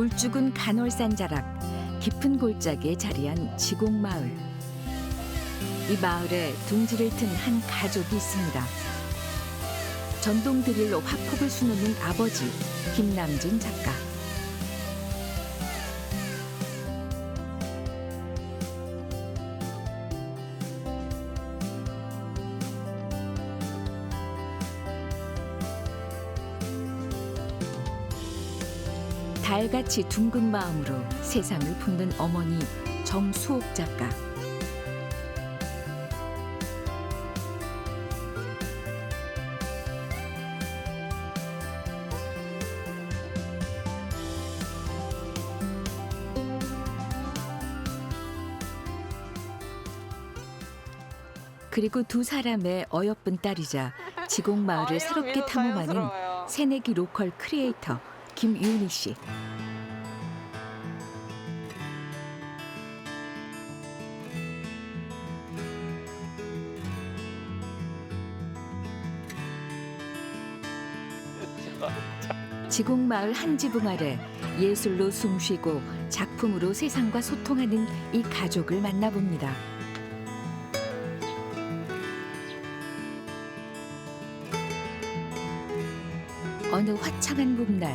울주군 간월산 자락 깊은 골짜기에 자리한 지곡마을. 이 마을에 둥지를 튼 한 가족이 있습니다. 전동 드릴로 화폭을 수놓는 아버지 김남진 작가. 달같이 둥근 마음으로 세상을 품는 어머니 정수옥 작가. 그리고 두 사람의 어여쁜 딸이자 지곡 마을을 아이랑 새롭게 탐험하는. 새내기 로컬 크리에이터 김유니 씨. 지곡마을 한 지붕 아래 예술로 숨쉬고 작품으로 세상과 소통하는 이 가족을 만나봅니다. 어느 화창한 봄날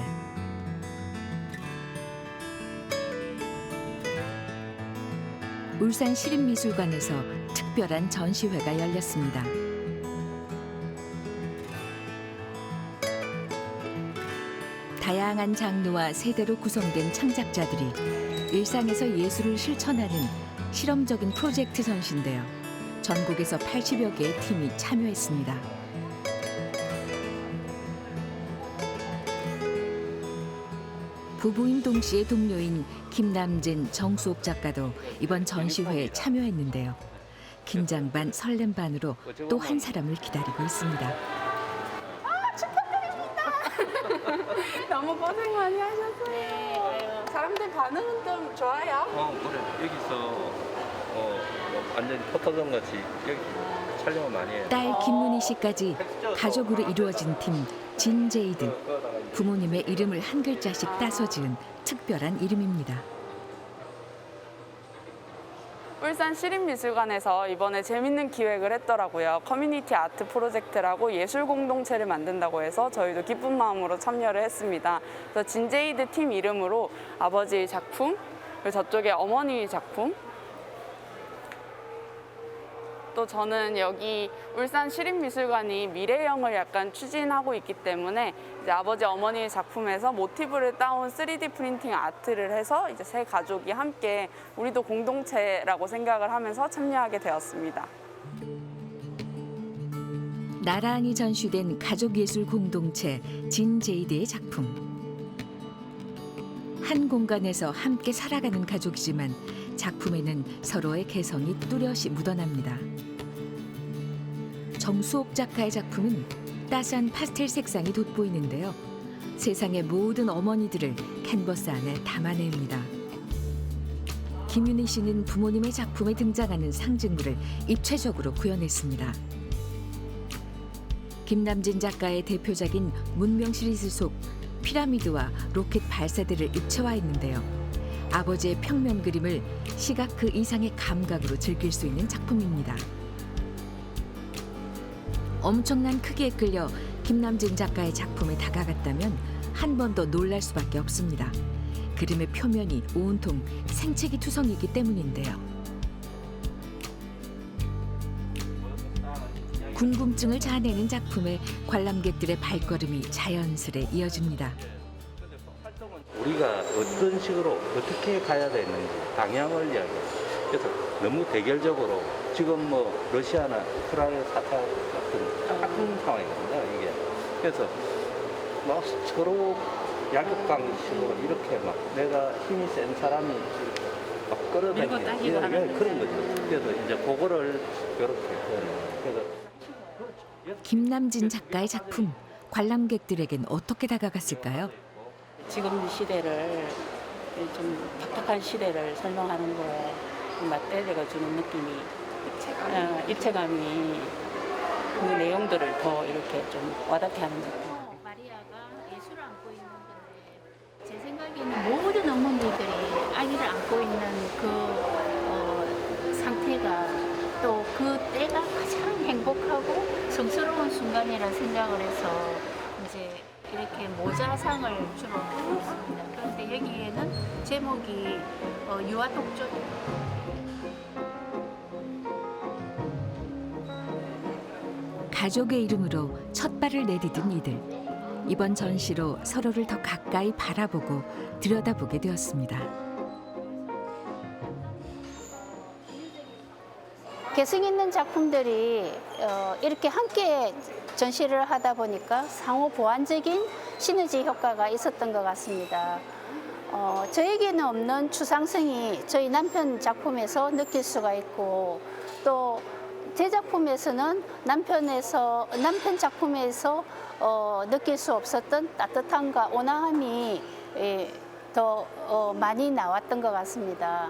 울산 시립미술관에서 특별한 전시회가 열렸습니다. 다양한 장르와 세대로 구성된 창작자들이 일상에서 예술을 실천하는 실험적인 프로젝트 전시인데요. 전국에서 80여 개의 팀이 참여했습니다. 부부인 동시의 동료인 김남진, 정수옥 작가도 이번 전시회에 참여했는데요. 긴장 반 설렘 반으로 또 한 사람을 기다리고 있습니다. 너무 고생 많이 하셨어요. 사람들 반응은 좀 좋아요? 어 그래 여기서 어 완전 포토존 같이 여기 촬영을 많이 해. 딸 김문희 씨까지 가족으로 이루어진 팀 진제이드. 부모님의 이름을 한 글자씩 따서 지은 특별한 이름입니다. 울산 시립미술관에서 이번에 재밌는 기획을 했더라고요. 커뮤니티 아트 프로젝트라고 예술 공동체를 만든다고 해서 저희도 기쁜 마음으로 참여를 했습니다. 그래서 진제이드 팀 이름으로 아버지의 작품, 저쪽에 어머니의 작품, 또 저는 여기 울산 시립미술관이 미래형을 약간 추진하고 있기 때문에 이제 아버지 어머니의 작품에서 모티브를 따온 3D 프린팅 아트를 해서 이제 세 가족이 함께 우리도 공동체라고 생각을 하면서 참여하게 되었습니다. 나란히 전시된 가족예술 공동체 진제이드의 작품. 한 공간에서 함께 살아가는 가족이지만 작품에는 서로의 개성이 뚜렷이 묻어납니다. 정수옥 작가의 작품은 따스한 파스텔 색상이 돋보이는데요. 세상의 모든 어머니들을 캔버스 안에 담아냅니다. 김윤희 씨는 부모님의 작품에 등장하는 상징물을 입체적으로 구현했습니다. 김남진 작가의 대표작인 문명 시리즈 속 피라미드와 로켓 발사대를 입체화 했는데요. 아버지의 평면 그림을 시각 그 이상의 감각으로 즐길 수 있는 작품입니다. 엄청난 크기에 끌려 김남진 작가의 작품에 다가갔다면 한 번 더 놀랄 수밖에 없습니다. 그림의 표면이 온통 생채기 투성이기 때문인데요. 궁금증을 자아내는 작품에 관람객들의 발걸음이 자연스레 이어집니다. 우리가 어떤 식으로 어떻게 가야 되는지 방향을 이야기해요. 그래서 너무 대결적으로 지금 뭐 러시아나 우크라이나 사태 같은 똑같은 상황이거든요. 이게 그래서 막 서로 약육강식으로 이렇게 막 내가 힘이 센 사람이 막 끌어당기는 이런 이런 그런 거죠. 그래서 이제 그거를 이렇게 그래서 김남진 작가의 작품 관람객들에겐 어떻게 다가갔을까요? 지금 시대를 좀 팍팍한 시대를 설명하는 거에 맞대대가 주는 느낌이 어, 입체감이 그 내용들을 더 이렇게 좀 와닿게 하는 느낌. 마리아가 예술을 안고 있는 건데 제 생각에는 모든 그 어, 상태가 또 그 때가 가장 행복하고 성스러운 순간이라 생각을 해서 이제 이렇게 모자상을 주로 하고 있습니다. 그런데 여기에는 제목이 어, 유아 독전 가족의 이름으로 첫 발을 내디딘 이들. 이번 전시로 서로를 더 가까이 바라보고 들여다보게 되었습니다. 개성 있는 작품들이 어, 이렇게 함께 전시를 하다 보니까 상호 보완적인 시너지 효과가 있었던 것 같습니다. 어, 저에게는 없는 추상성이 저희 남편 작품에서 느낄 수가 있고 또 제 작품에서는 남편에서 남편 작품에서 어, 느낄 수 없었던 따뜻함과 온화함이 예, 더 어, 많이 나왔던 것 같습니다.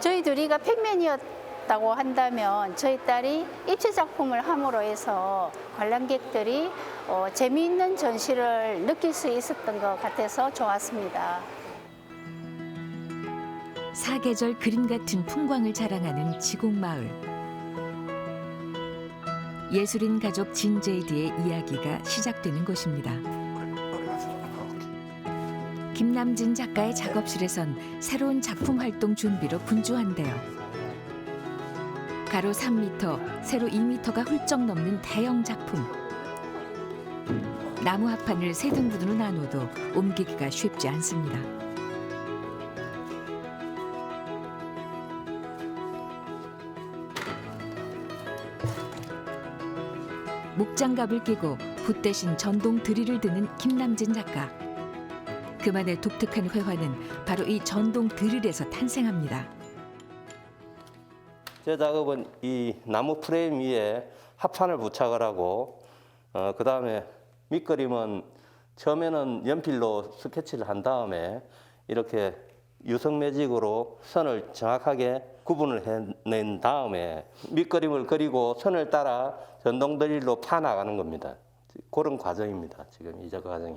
저희 둘이가 팩맨이었 다고 한다면 저희 딸이 입체 작품을 함으로 해서 관람객들이 어, 재미있는 전시를 느낄 수 있었던 것 같아서 좋았습니다. 사계절 그림 같은 풍광을 자랑하는 지곡마을. 예술인 가족 진제이드의 이야기가 시작되는 곳입니다. 김남진 작가의 작업실에선 새로운 작품 활동 준비로 분주한데요. 가로 3m, 세로 2m가 훌쩍 넘는 대형 작품. 나무 합판을 세 등분으로 나눠도 옮기기가 쉽지 않습니다. 목장갑을 끼고 붓 대신 전동 드릴을 드는 김남진 작가. 그만의 독특한 회화는 바로 이 전동 드릴에서 탄생합니다. 제 작업은 이 나무 프레임 위에 합판을 부착을 하고 어, 그 다음에 밑그림은 처음에는 연필로 스케치를 한 다음에 이렇게 유성 매직으로 선을 정확하게 구분을 해낸 다음에 밑그림을 그리고 선을 따라 전동 드릴로 파 나가는 겁니다. 그런 과정입니다. 지금 이 작업 과정이.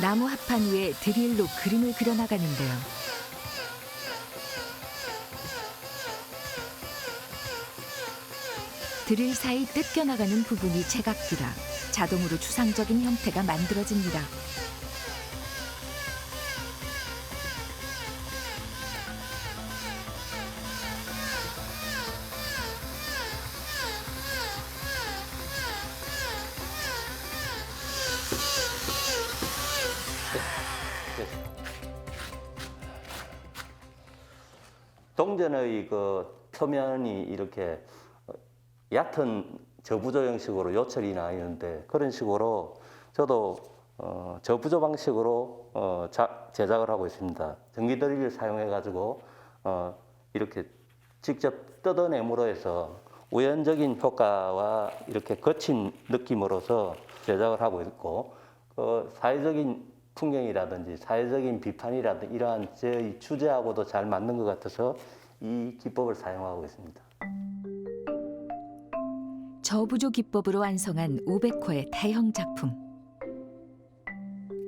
나무 합판 위에 드릴로 그림을 그려나가는데요. 드릴 사이 뜯겨나가는 부분이 제각기라 자동으로 추상적인 형태가 만들어집니다. 동전의 그 표면이 이렇게 얕은 저부조 형식으로 요철이 나 있는데 그런 식으로 저도 어, 저부조 방식으로 어, 자- 제작을 하고 있습니다. 전기 드릴을 사용해 가지고 어, 이렇게 직접 뜯어내므로 해서 우연적인 효과와 이렇게 거친 느낌으로서 제작을 하고 있고 그 사회적인 풍경이라든지 사회적인 비판이라든지 이러한 제 주제하고도 잘 맞는 것 같아서 이 기법을 사용하고 있습니다. 저부조 기법으로 완성한 500호의 대형 작품.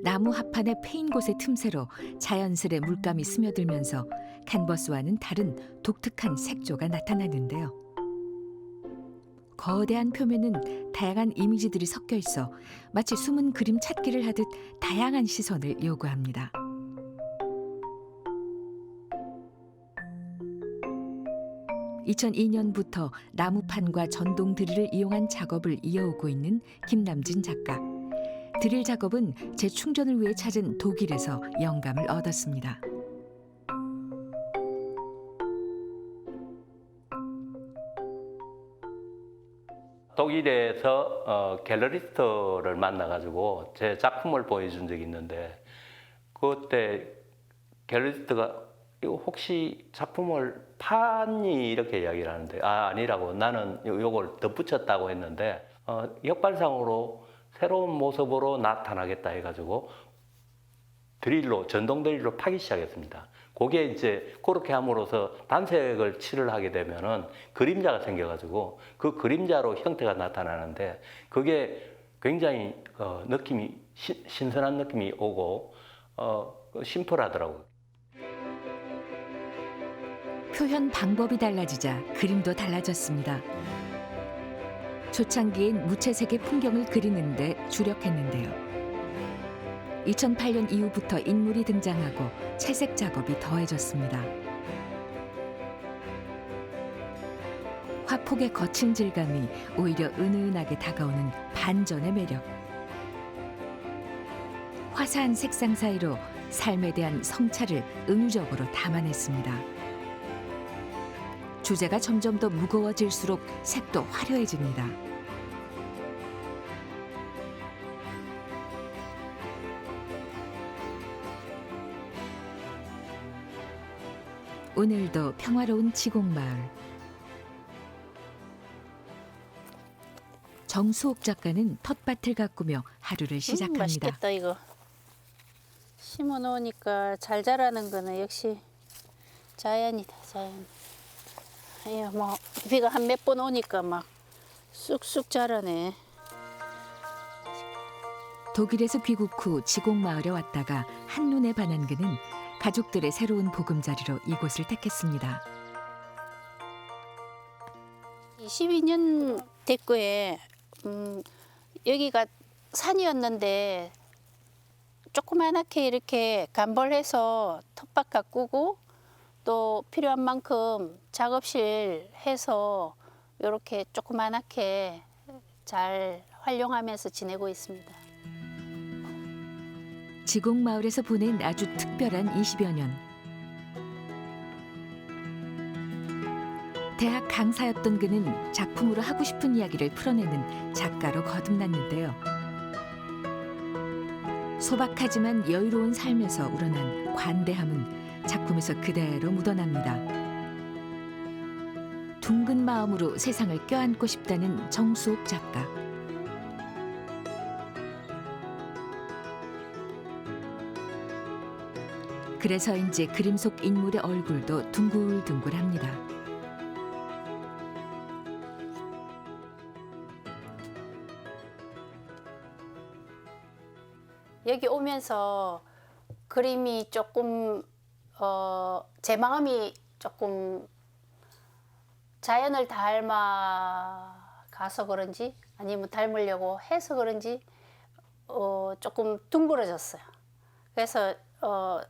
나무 합판의 패인 곳의 틈새로 자연스레 물감이 스며들면서 캔버스와는 다른 독특한 색조가 나타나는데요. 거대한 표면은 다양한 이미지들이 섞여 있어 마치 숨은 그림 찾기를 하듯 다양한 시선을 요구합니다. (2002년부터) 나무판과 전동 드릴을 이용한 작업을 이어오고 있는 김남진 작가 드릴 작업은 재충전을 위해 찾은 독일에서 영감을 얻었습니다. 독일에서 어, 갤러리스트를 만나가지고 제 작품을 보여준 적이 있는데 그때 갤러리스트가 이거 혹시 작품을 판이 이렇게 이야기를 하는데 아 아니라고 나는 요- 요걸 덧붙였다고 했는데 어, 역발상으로 새로운 모습으로 나타나겠다 해가지고 드릴로 전동 드릴로 파기 시작했습니다. 그게 이제 그렇게 함으로써 단색을 칠을 하게 되면은 그림자가 생겨가지고 그 그림자로 형태가 나타나는데 그게 굉장히 어, 느낌이 시- 신선한 느낌이 오고 어, 그 심플하더라고요. 표현 방법이 달라지자 그림도 달라졌습니다. 초창기엔 무채색의 풍경을 그리는데 주력했는데요. 2008년 이후부터 인물이 등장하고 채색 작업이 더해졌습니다. 화폭의 거친 질감이 오히려 은은하게 다가오는 반전의 매력. 화사한 색상 사이로 삶에 대한 성찰을 은유적으로 담아냈습니다. 주제가 점점 더 무거워질수록 색도 화려해집니다. 오늘도 평화로운 지곡마을. 정수옥 작가는 텃밭을 가꾸며 하루를 음, 시작합니다. 맛있겠다 이거. 심어 놓으니까 잘 자라는 거는 역시 자연이다 자연. 아유 뭐 비가 한 몇 번 오니까 막 쑥쑥 자라네. 독일에서 귀국 후 지곡마을에 왔다가 한눈에 반한 그는 가족들의 새로운 보금자리로 이곳을 택했습니다. 22년 됐고에 음, 여기가 산이었는데 조그만하게 이렇게 간벌해서 텃밭 가꾸고 또 필요한 만큼 작업실 해서 이렇게 조그만하게 잘 활용하면서 지내고 있습니다. 지곡 마을에서 보낸 아주 특별한 20여 년. 대학 강사였던 그는 작품으로 하고 싶은 이야기를 풀어내는 작가로 거듭났는데요. 소박하지만 여유로운 삶에서 우러난 관대함은 작품에서 그대로 묻어납니다. 둥근 마음으로 세상을 껴안고 싶다는 정수옥 작가. 그래서인지 그림 속 인물의 얼굴도 둥글둥글합니다. 여기 오면서 그림이 조금 어, 제 마음이 조금 자연을 닮아 가서 그런지 아니면 닮으려고 해서 그런지 어, 조금 둥그러졌어요. 그래서 어,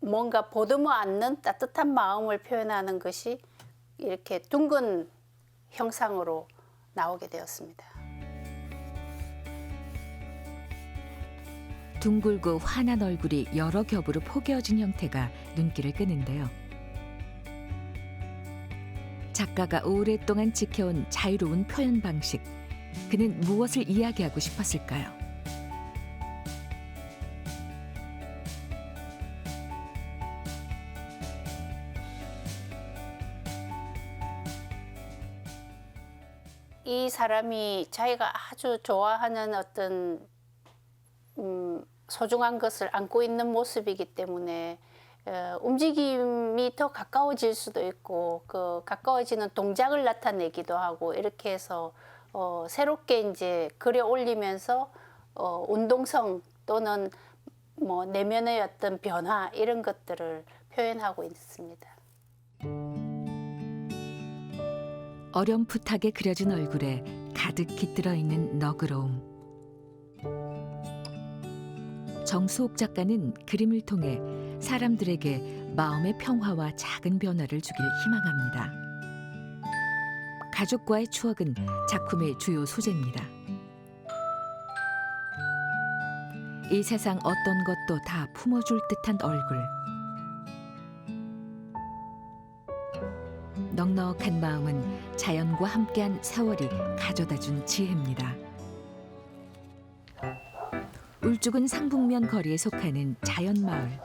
뭔가 보듬어 안는 따뜻한 마음을 표현하는 것이 이렇게 둥근 형상으로 나오게 되었습니다. 둥글고 환한 얼굴이 여러 겹으로 포개어진 형태가 눈길을 끄는데요. 작가가 오랫동안 지켜온 자유로운 표현 방식. 그는 무엇을 이야기하고 싶었을까요? 사람이 자기가 아주 좋아하는 어떤 음, 소중한 것을 안고 있는 모습이기 때문에 어, 움직임이 더 가까워질 수도 있고 그 가까워지는 동작을 나타내기도 하고 이렇게 해서 어, 새롭게 이제 그려 올리면서 어, 운동성 또는 뭐 내면의 어떤 변화 이런 것들을 표현하고 있습니다. 어렴풋하게 그려진 얼굴에 가득 깃들어 있는 너그러움. 정수옥 작가는 그림을 통해 사람들에게 마음의 평화와 작은 변화를 주길 희망합니다. 가족과의 추억은 작품의 주요 소재입니다. 이 세상 어떤 것도 다 품어줄 듯한 얼굴. 넉넉한 마음은 자연과 함께한 세월이 가져다준 지혜입니다. 울죽은 상북면 거리에 속하는 자연마을.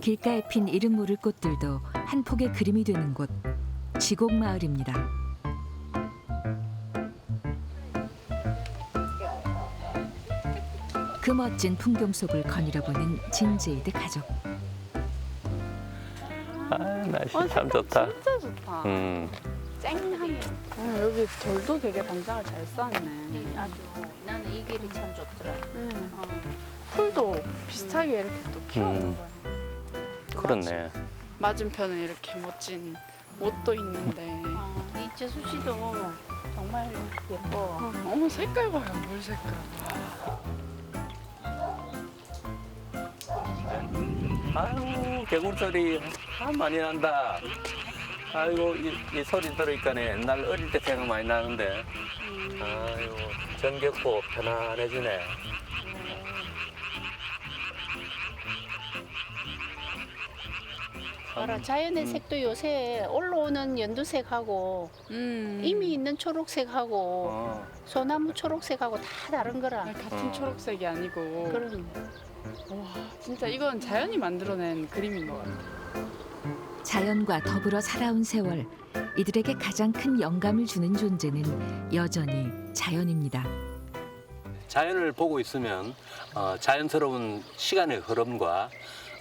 길가에 핀 이름 모를 꽃들도 한 폭의 그림이 되는 곳 지곡마을입니다. 그 멋진 풍경 속을 거닐어보는 진제이드 가족. 아, 날씨 참 좋다. 진짜 좋다. 음, 쨍하게. 어, 여기 돌도 되게 단장을 잘 쌓네. 네, 아주 나는 이 길이 참 좋더라. 음, 어. 풀도 비슷하게 이렇게 또 키워놓은 음. 거예요. 그렇네. 맞은편은 이렇게 멋진 옷도 있는데. 어, 이 제수씨도 정말 예뻐. 어, 어머 색깔 봐요, 물 색깔. 아유 개구리 소리 참 많이 난다. 아이고 이, 이 소리 들으니까 옛날 어릴 때 생각 많이 나는데. 아이고 정겹고 편안해지네. 봐라, 자연의 색도 요새 올라오는 연두색하고 음. 이미 있는 초록색하고 어. 소나무 초록색하고 다 다른 거라. 아, 같은 어. 초록색이 아니고. 그런 와, 진짜 이건 자연이 만들어낸 그림인 것 같아요. 자연과 더불어 살아온 세월 이들에게 가장 큰 영감을 주는 존재는 여전히 자연입니다. 자연을 보고 있으면 어, 자연스러운 시간의 흐름과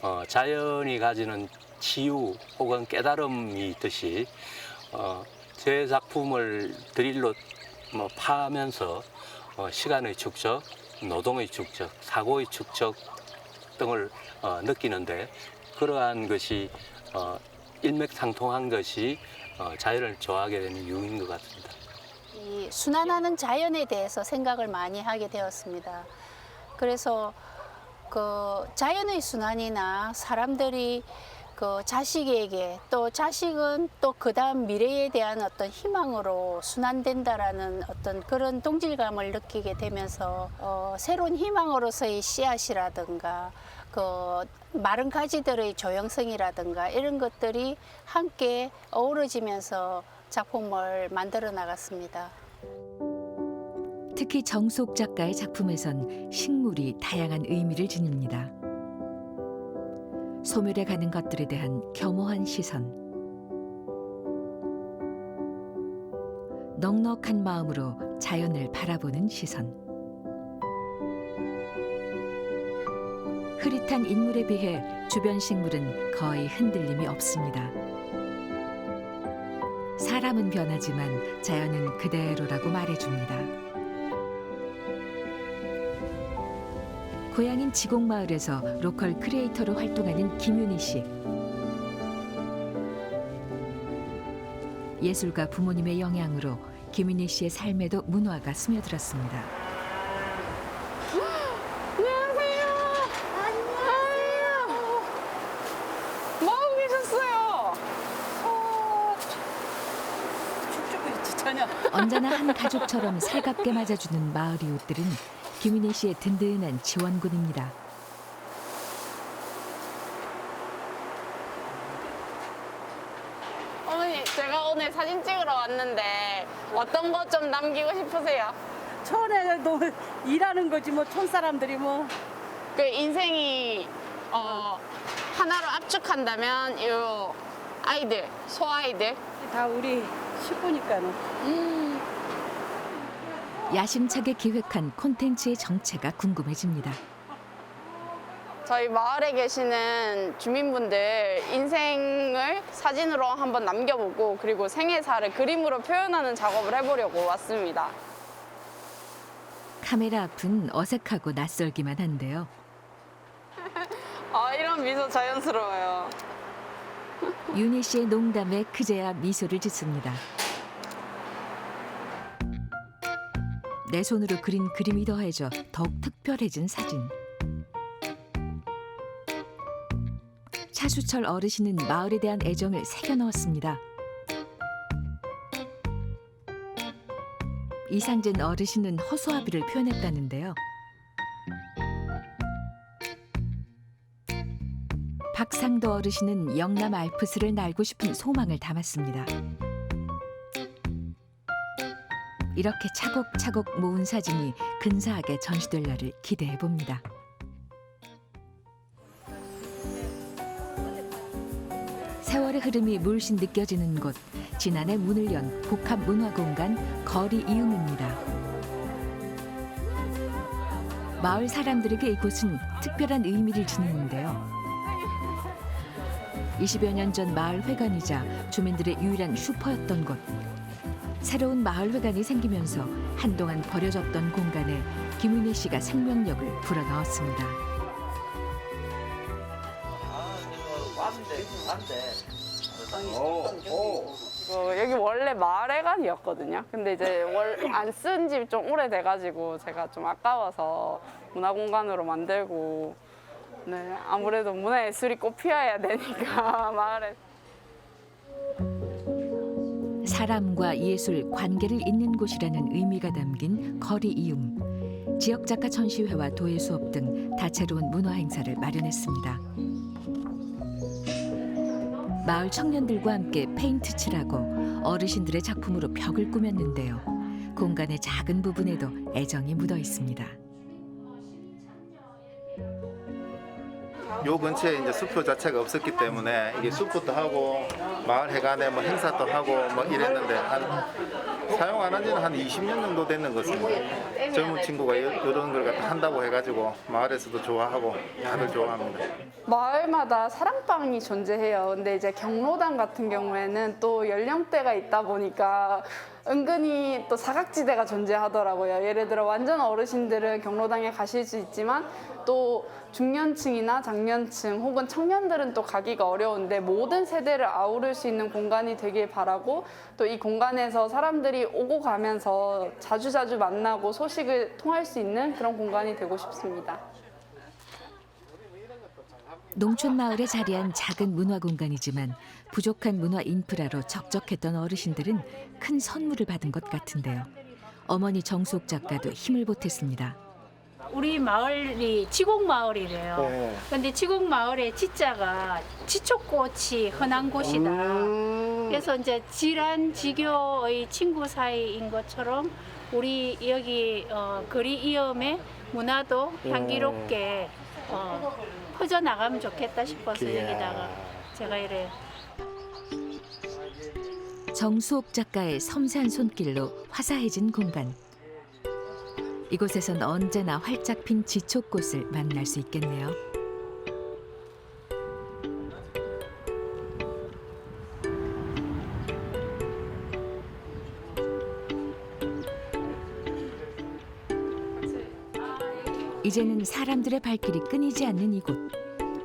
어, 자연이 가지는 치유 혹은 깨달음이 있듯이 어, 제 작품을 드릴로 뭐 파하면서 어, 시간의 축적, 노동의 축적, 사고의 축적 등을 어, 느끼는데 그러한 것이 어, 일맥상통한 것이 어, 자연을 좋아하게 되는 이유인 것 같습니다. 이 순환하는 자연에 대해서 생각을 많이 하게 되었습니다. 그래서 그 자연의 순환이나 사람들이 그 자식에게 또 자식은 또 그 다음 미래에 대한 어떤 희망으로 순환된다라는 어떤 그런 동질감을 느끼게 되면서 어, 새로운 희망으로서의 씨앗이라든가 그 마른 가지들의 조형성이라든가 이런 것들이 함께 어우러지면서 작품을 만들어 나갔습니다. 특히 정속 작가의 작품에선 식물이 다양한 의미를 지닙니다. 소멸해 가는 것들에 대한 겸허한 시선. 넉넉한 마음으로 자연을 바라보는 시선. 흐릿한 인물에 비해 주변 식물은 거의 흔들림이 없습니다. 사람은 변하지만 자연은 그대로라고 말해줍니다. 고향인 지곡마을에서 로컬 크리에이터로 활동하는 김윤희 씨. 예술가 부모님의 영향으로 김윤희 씨의 삶에도 문화가 스며들었습니다. 안녕하세요. 안녕하세요. 뭐 하고 계셨어요? 전혀. 언제나 한 가족처럼 살갑게 맞아주는 마을 이웃들은 김윤희 씨의 든든한 지원군입니다. 어머니, 제가 오늘 사진 찍으러 왔는데 어떤 거 좀 남기고 싶으세요? 촌에도 일하는 거지 뭐 촌 사람들이 뭐 그 인생이 어, 하나로 압축한다면 요 아이들, 소아이들 다 우리 식구니까는 야심차게 기획한 콘텐츠의 정체가 궁금해집니다. 저희 마을에 계시는 주민분들 인생을 사진으로 한번 남겨보고 그리고 생애사를 그림으로 표현하는 작업을 해보려고 왔습니다. 카메라 앞은 어색하고 낯설기만 한데요. 아 이런 미소 자연스러워요. 윤희 씨의 농담에 그제야 미소를 짓습니다. 내 손으로 그린 그림이 더해져 더욱 특별해진 사진. 차수철 어르신은 마을에 대한 애정을 새겨 넣었습니다. 이상진 어르신은 허수아비를 표현했다는데요. 박상도 어르신은 영남 알프스를 날고 싶은 소망을 담았습니다. 이렇게 차곡차곡 모은 사진이 근사하게 전시될 날을 기대해 봅니다. 세월의 흐름이 물씬 느껴지는 곳 지난해 문을 연 복합 문화 공간 거리 이음입니다. 마을 사람들에게 이곳은 특별한 의미를 지니는데요. 20여 년 전 마을 회관이자 주민들의 유일한 슈퍼였던 곳 새로운 마을회관이 생기면서 한동안 버려졌던 공간에 김은혜 씨가 생명력을 불어넣었습니다. 어, 여기 원래 마을회관이었거든요. 근데 이제 안 쓴 지 좀 오래돼가지고 제가 좀 아까워서 문화공간으로 만들고 네 아무래도 문화예술이 꽃 피어야 되니까 마을에 사람과 예술 관계를 잇는 곳이라는 의미가 담긴 거리 이음. 지역 작가 전시회와 도예 수업 등 다채로운 문화 행사를 마련했습니다. 마을 청년들과 함께 페인트 칠하고 어르신들의 작품으로 벽을 꾸몄는데요. 공간의 작은 부분에도 애정이 묻어 있습니다. 요 근처에 이제 숲표 자체가 없었기 때문에 이게 숲부터 하고 마을 해관에 뭐 행사도 하고 뭐 이랬는데 한 사용 안 한 지는 한 20년 정도 됐는 것 같습니다. 젊은 친구가 이- 이런 걸 갖다 한다고 해가지고 마을에서도 좋아하고 다들 좋아합니다. 마을마다 사랑방이 존재해요. 근데 이제 경로당 같은 경우에는 또 연령대가 있다 보니까 은근히 또 사각지대가 존재하더라고요. 예를 들어 완전 어르신들은 경로당에 가실 수 있지만 또 중년층이나 장년층 혹은 청년들은 또 가기가 어려운데 모든 세대를 아우를 수 있는 공간이 되길 바라고 또 이 공간에서 사람들이 오고 가면서 자주자주 만나고 소식을 통할 수 있는 그런 공간이 되고 싶습니다. 농촌 마을에 자리한 작은 문화 공간이지만 부족한 문화 인프라로 적적했던 어르신들은 큰 선물을 받은 것 같은데요. 어머니 정숙 작가도 힘을 보탰습니다. 우리 마을이 지곡 마을이래요. 네. 근데 지곡 마을의 지자가 지초꽃이 흔한 곳이다. 그래서 이제 질환 지교의 친구 사이인 것처럼 우리 여기 어, 거리 이음의 문화도 향기롭게 어, 퍼져 나가면 좋겠다 싶어서 여기다가 제가 이래 정수옥 작가의 섬세한 손길로 화사해진 공간. 이곳에선 언제나 활짝 핀 지초꽃을 만날 수 있겠네요. 이제는 사람들의 발길이 끊이지 않는 이곳.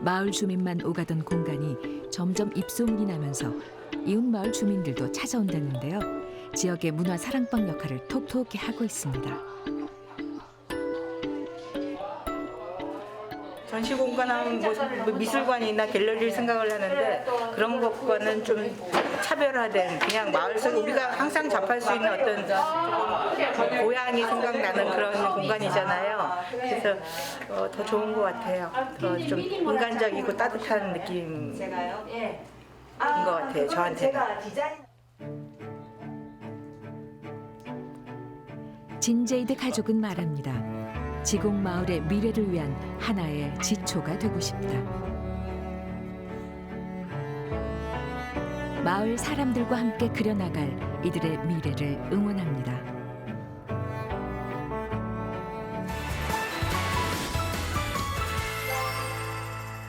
마을 주민만 오가던 공간이 점점 입소문이 나면서 이웃 마을 주민들도 찾아온다는데요. 지역의 문화 사랑방 역할을 톡톡히 하고 있습니다. 전시 공간하면 뭐 미술관이나 갤러리를 생각을 하는데 그런 것과는 좀 차별화된 그냥 마을 속 우리가 항상 접할 수 있는 어떤 고향이 생각나는 그런 공간이잖아요. 그래서 어, 더 좋은 것 같아요. 더 좀 인간적이고 따뜻한 느낌인 것 같아요. 저한테는. 진제이드 가족은 말합니다. 지공 마을의 미래를 위한 하나의 지초가 되고 싶다. 마을 사람들과 함께 그려나갈 이들의 미래를 응원합니다.